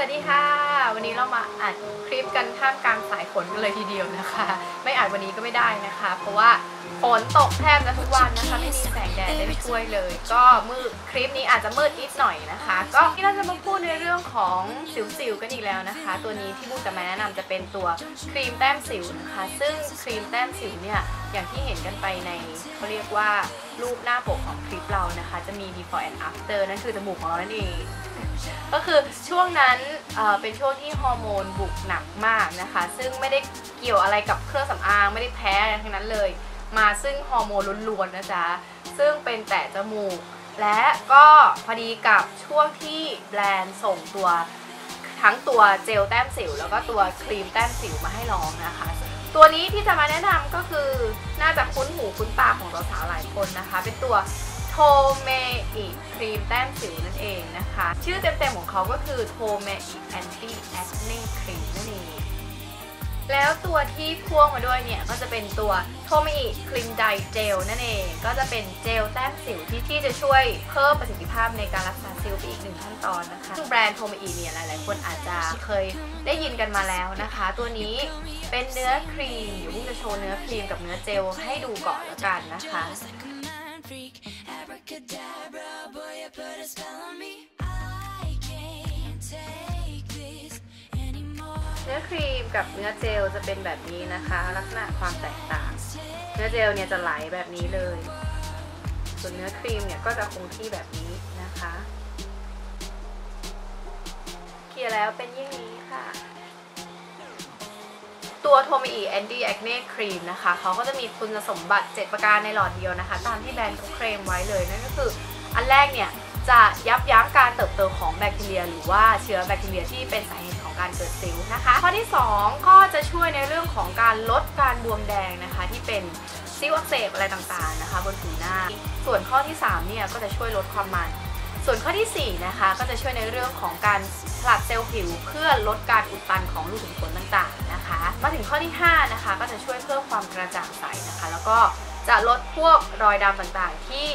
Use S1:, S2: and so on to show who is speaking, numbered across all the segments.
S1: สวัสดีค่ะ วันนี้เรามาอัดคลิปกันท่ามกลางสายฝนกันเลยทีเดียวนะคะ ไม่อัดวันนี้ก็ไม่ได้นะคะ เพราะว่าฝนตกแทบจะทุกวันนะคะ ไม่มีแสงแดดได้ช่วยเลย ก็มืดคลิปนี้อาจจะมืดนิดหน่อยนะคะ ก็ที่เราจะมาพูดในเรื่องของสิวๆกันอีกแล้วนะคะ ตัวนี้ที่บูจะมาแนะนำจะเป็นตัวครีมแต้มสิวนะคะ ซึ่งครีมแต้มสิวเนี่ยอย่างที่เห็นกันไปในเขาเรียกว่ารูปหน้าปกของคลิปเรานะคะ จะมี before and after นั่นคือจมูกของเรานั่นเอง ก็คือช่วงนั้นเเป็นช่วงที่ฮอร์โมนบุกหนักมากนะคะ ซึ่งไม่ได้เกี่ยวอะไรกับเครื่องสำอางไม่ได้แพ้อะไรทั้งนั้นเลย มาซึ่งฮอร์โมนล้วนๆนะจ๊ะซึ่งเป็นแต่จมูก และก็พอดีกับช่วงที่แบรนด์ส่งตัวทั้งตัวเจลแต้มสิว แล้วก็ตัวครีมแต้มสิวมาให้ลองนะคะ ตัวนี้ที่จะมาแนะนำก็คือน่าจะคุ้นหูคุ้นตาของสาวๆหลายคนนะคะ เป็นตัว โทเมอิครีมแต้มสิวนั่นเองนะคะ ชื่อเต็มๆของเขาก็คือโทเมอิแอนตี้แอคเน่ครีมนั่นเองแล้วตัวที่พ่วงมาด้วยเนี่ย ก็จะเป็นตัวโทเมอิครีมไดเจลนั่นเอง ก็จะเป็นเจลแต้มสิวที่ที่จะช่วยเพิ่มประสิทธิภาพในการรักษาสิวไปอีกหนึ่งขั้นตอนนะคะซึ่งแบรนด์โทเมอิเนี่ยหลายๆ คนอาจจะเคยได้ยินกันมาแล้วนะคะ ตัวนี้เป็นเนื้อครีมเดี๋ยวพุ่งจะโชว์เนื้อครีมกับเนื้อเจลให้ดูก่อนแล้วกันนะคะ
S2: Abracadabra, boy, you put a spell on me. I can't take this anymore.
S1: เนื้อครีมกับเนื้อเจลจะเป็นแบบนี้นะคะ ลักษณะความแตกต่าง เนื้อเจลเนี่ยจะไหลแบบนี้เลย ส่วนเนื้อครีมเนี่ยก็จะคงที่แบบนี้นะคะ เคลียร์แล้วเป็นยิ่งนี้ค่ะ ตัวโทมิอีแอนดี้แอคเน่ครีมนะคะเขาก็จะมีคุณสมบัติ 7 ประการในหลอดเดียวนะคะ ตามที่แบรนด์เขาเคลมไว้เลยนั่นก็คือ อันแรกเนี่ยจะยับยั้งการเติบโตของแบคทีเรีย หรือว่าเชื้อแบคทีเรียที่เป็นสาเหตุของการเกิดสิวนะคะข้อที่ 2 ก็จะช่วยในเรื่องของการลดการบวมแดงนะคะที่เป็นซิวอักเสบอะไรต่างๆนะคะ บนผิวหน้า ส่วนข้อที่ 3 เนี่ยก็จะช่วยลดความมัน ส่วนข้อที่ 4 นะคะ ก็จะช่วยในเรื่องของการผลัดเซลล์ผิว เพื่อลดการอุดตันของรูขุมขนต่างๆนะคะ มาถึงข้อที่ 5 นะคะ ก็จะช่วยเพิ่มความกระจ่างใสนะคะ แล้วก็จะลดพวกรอยดำต่างๆ ที่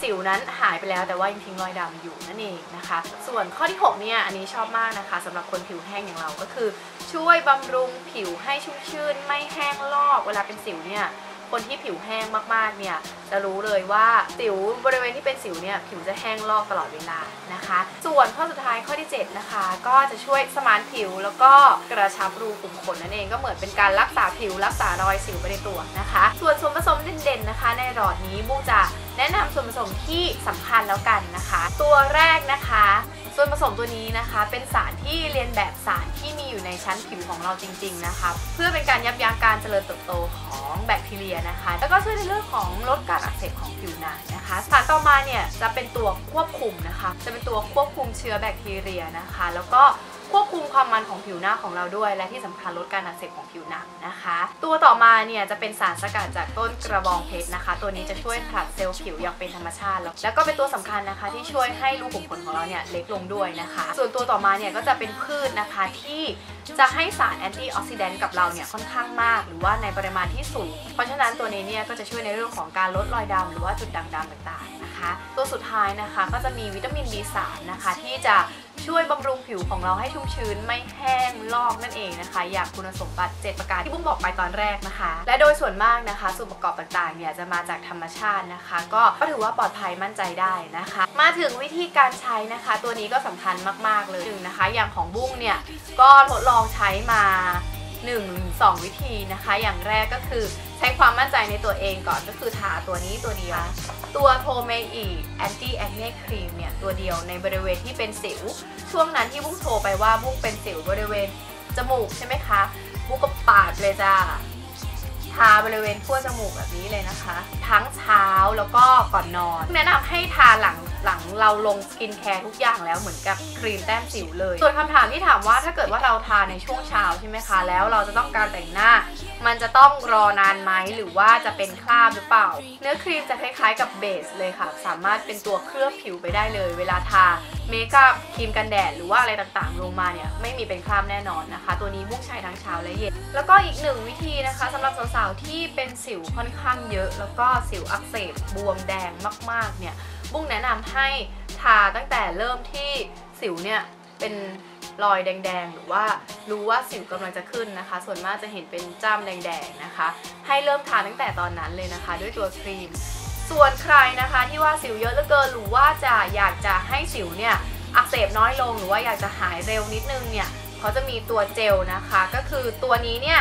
S1: สิวนั้นหายไปแล้วแต่ว่ายังทิ้งรอยดำอยู่นั่นเองนะคะ ส่วนข้อที่ 6 เนี่ย อันนี้ชอบมากนะคะสำหรับคนผิวแห้งอย่างเราก็คือ ช่วยบำรุงผิวให้ชุ่มชื่น ไม่แห้งลอกเวลาเป็นสิวเนี่ย คนที่ผิวแห้งมากๆเนี่ยจะรู้เลยว่าสิวบริเวณที่เป็นสิวเนี่ยผิวจะแห้งลอกตลอดเวลานะคะ ส่วนข้อสุดท้ายข้อที่ 7 นะคะ ก็จะช่วยสมานผิวแล้วก็กระชับรูขุมขนนั่นเองก็เหมือนเป็นการรักษาผิวรักษารอยสิวไปในตัวนะคะ ส่วนส่วนผสมเด่นๆนะคะ ในหลอดนี้บูจะแนะนำส่วนผสมที่สำคัญแล้วกันนะคะ ตัวแรกนะคะ ส่วนผสมตัวนี้นะคะ เป็นสารที่เรียนแบบสารที่มีอยู่ในชั้นผิวของเราจริง ๆนะคะ เพื่อเป็นการยับยั้งการเจริญเติบโตของแบคทีเรียนะคะ แล้วก็ช่วยในเรื่องของลดการอักเสบของผิวหนังนะคะ สารต่อมาเนี่ยจะเป็นตัวควบคุมนะคะ จะเป็นตัวควบคุมเชื้อแบคทีเรียนะคะ แล้วก็ ควบคุมความมันของผิวหน้าของเราด้วย และที่สำคัญลดการอักเสบของผิวหนังนะคะ ตัวต่อมาเนี่ยจะเป็นสารสกัดจากต้นกระบองเพชรนะคะ ตัวนี้จะช่วยผลัดเซลล์ผิวอย่างเป็นธรรมชาติ แล้วแล้วก็เป็นตัวสำคัญนะคะ ที่ช่วยให้รูขุมขนของเราเนี่ยเล็กลงด้วยนะคะ ส่วนตัวต่อมาเนี่ยก็จะเป็นพืชนะคะที่จะให้สารแอนตี้ออกซิแดนต์กับเราเนี่ยค่อนข้างมาก หรือว่าในปริมาณที่สูง เพราะฉะนั้นตัวนี้เนี่ยก็จะช่วยในเรื่องของการลดรอยดำหรือว่าจุดด่างดำต่างๆนะคะ ตัวสุดท้ายนะคะก็จะมีวิตามิน B3 นะคะที่จะ ช่วยบำรุงผิวของเราให้ชุ่มชื้นไม่แห้งลอกนั่นเองนะคะ อย่างคุณสมบัติ 7 ประการที่บุ้งบอกไปตอนแรกนะคะ และโดยส่วนมากนะคะ ส่วนประกอบต่างๆเนี่ยจะมาจากธรรมชาตินะคะ ก็ถือว่าปลอดภัยมั่นใจได้นะคะ มาถึงวิธีการใช้นะคะ ตัวนี้ก็สำคัญมากๆเลยหนึ่งนะคะ อย่างของบุ้งเนี่ยก็ทดลองใช้มา 1 2 วิธีนะคะ อย่างแรกก็คือใช้ความมั่นใจในตัวเองก่อนก็คือทาตัวนี้ตัวเดียว ตัวโทเมอีแอนตี้แอคเน่ครีมเนี่ย ตัวเดียวในบริเวณที่เป็นสิว ช่วงนั้นที่บุ้งโทรไปว่าบุ้งเป็นสิวบริเวณจมูกใช่ไหมคะบุ้งก็ปาดเลยจ้าทาบริเวณขั้วจมูกแบบนี้เลยนะคะ ทั้งเช้าแล้วก็ก่อนนอน แนะนำให้ทาหลัง หลังเราลงสกินแคร์ทุกอย่างแล้วเหมือนกับครีมแต้มสิวเลย ส่วนคำถามที่ถามว่าถ้าเกิดว่าเราทาในช่วงเช้าใช่ไหมคะ แล้วเราจะต้องการแต่งหน้า มันจะต้องรอนานไหมหรือว่าจะเป็นคราบหรือเปล่า เนื้อครีมจะคล้ายๆกับเบสเลยค่ะ สามารถเป็นตัวเคลือบผิวไปได้เลย เวลาทาเมคอัพครีมกันแดดหรือว่าอะไรต่างๆ ลงมาเนี่ยไม่มีเป็นคราบแน่นอนนะคะ ตัวนี้บุ้งใช้ทั้งเช้าและเย็น แล้วก็อีกหนึ่งวิธีนะคะสำหรับสาวๆที่เป็นสิวค่อนข้างเยอะ แล้วก็สิวอักเสบบวมแดงมากๆเนี่ย บุ้งแนะนำให้ทาตั้งแต่เริ่มที่สิวเนี่ยเป็นรอยแดงๆ หรือว่ารู้ว่าสิวกำลังจะขึ้นนะคะ ส่วนมากจะเห็นเป็นจ้ำแดงๆนะคะ ให้เริ่มทาตั้งแต่ตอนนั้นเลยนะคะ ด้วยตัวครีม ส่วนใครนะคะที่ว่าสิวเยอะเหลือเกินหรือว่าจะอยากจะให้สิวเนี่ยอักเสบน้อยลงหรือว่าอยากจะหายเร็วนิดนึงเนี่ยเขาจะมีตัวเจลนะคะ ก็คือตัวนี้เนี่ย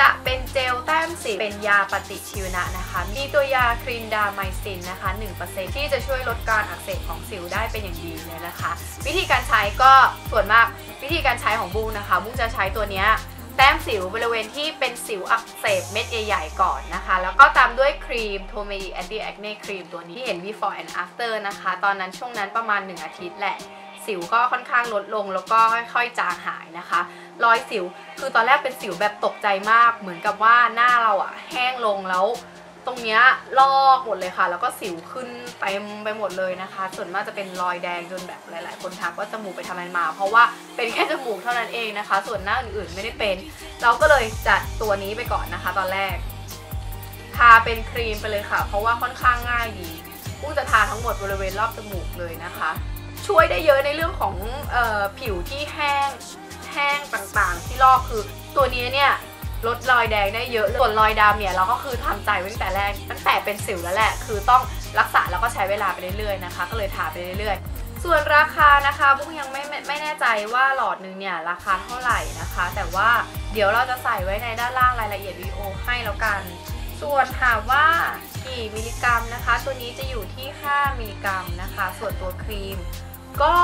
S1: จะเป็นเจลแต้มสิวเป็นยาปฏิชีวนะนะคะ มีตัวยาครีนดาไมซินนะคะ 1%ที่จะช่วยลดการอักเสบของสิวได้เป็นอย่างดีเลยนะคะ วิธีการใช้ก็ส่วนมากวิธีการใช้ของบูนะคะบูจะใช้ตัวเนี้ยแต้มสิวบริเวณที่เป็นสิวอักเสบเม็ดใหญ่ๆก่อนนะคะ แล้วก็ตามด้วยครีมโทเม i แอนตี้แอคเน่ครีมตัวนี้ที่เห็น before and after นะคะ ตอนนั้นช่วงนั้นประมาณ 1 อาทิตย์แหละ สิวก็ค่อนข้างลดลงแล้วก็ค่อยๆจางหายนะคะ รอยสิวคือตอนแรกเป็นสิวแบบตกใจมาก เหมือนกับว่าหน้าเราอะแห้งลงแล้ว ตรงเนี้ยลอกหมดเลยค่ะ แล้วก็สิวขึ้นเต็มไปหมดเลยนะคะ ส่วนมากจะเป็นรอยแดงจนแบบหลาย ๆ คนทักว่าจมูกไปทำอะไรมา เพราะว่าเป็นแค่จมูกเท่านั้นเองนะคะ ส่วนหน้าอื่นๆไม่ได้เป็น เราก็เลยจัดตัวนี้ไปก่อนนะคะ ตอนแรกทาเป็นครีมไปเลยค่ะ เพราะว่าค่อนข้างง่ายดีผู้จะทาทั้งหมดบริเวณรอบจมูกเลยนะคะ ช่วยได้เยอะในเรื่องของออผิวที่แห้งแห้งต่างๆ ที่ลอกคือตัวนี้เนี่ยลดรอยแดงได้เยอะส่วนรอยดำเนี่ยเราก็คือทำใจไว้ตั้งแต่แรกตั้งแต่เป็นสิวแล้วแหละ คือต้องรักษาแล้วก็ใช้เวลาไปเรื่อยๆนะคะ ก็เลยทาไปเรื่อยๆ ส่วนราคานะคะบุ้งยังไม่ไม่ไม่แน่ใจว่าหลอดนึงเนี่ยราคาเท่าไหร่นะคะ แต่ว่าเดี๋ยวเราจะใส่ไว้ในด้านล่างรายละเอียดวิดีโอให้แล้วกัน ส่วนถามว่ากี่มิลลิกรัมนะคะ ตัวนี้จะอยู่ที่ 5 มิลลิกรัมนะคะ ส่วนตัวครีม ก็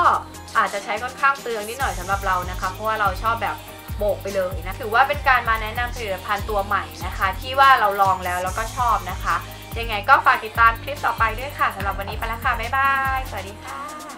S1: อาจจะใช้ค่อนข้างเตืองนิดหน่อยสำหรับเรานะคะ เพราะว่าเราชอบแบบโบกไปเลยนะถือว่าเป็นการมาแนะนำผลิตภัณฑ์ตัวใหม่นะคะ ที่ว่าเราลองแล้วแล้วก็ชอบนะคะ ยังไงก็ฝากติดตามคลิปต่อไปด้วยค่ะสำหรับวันนี้ไปแล้วค่ะบ๊ายบายสวัสดีค่ะ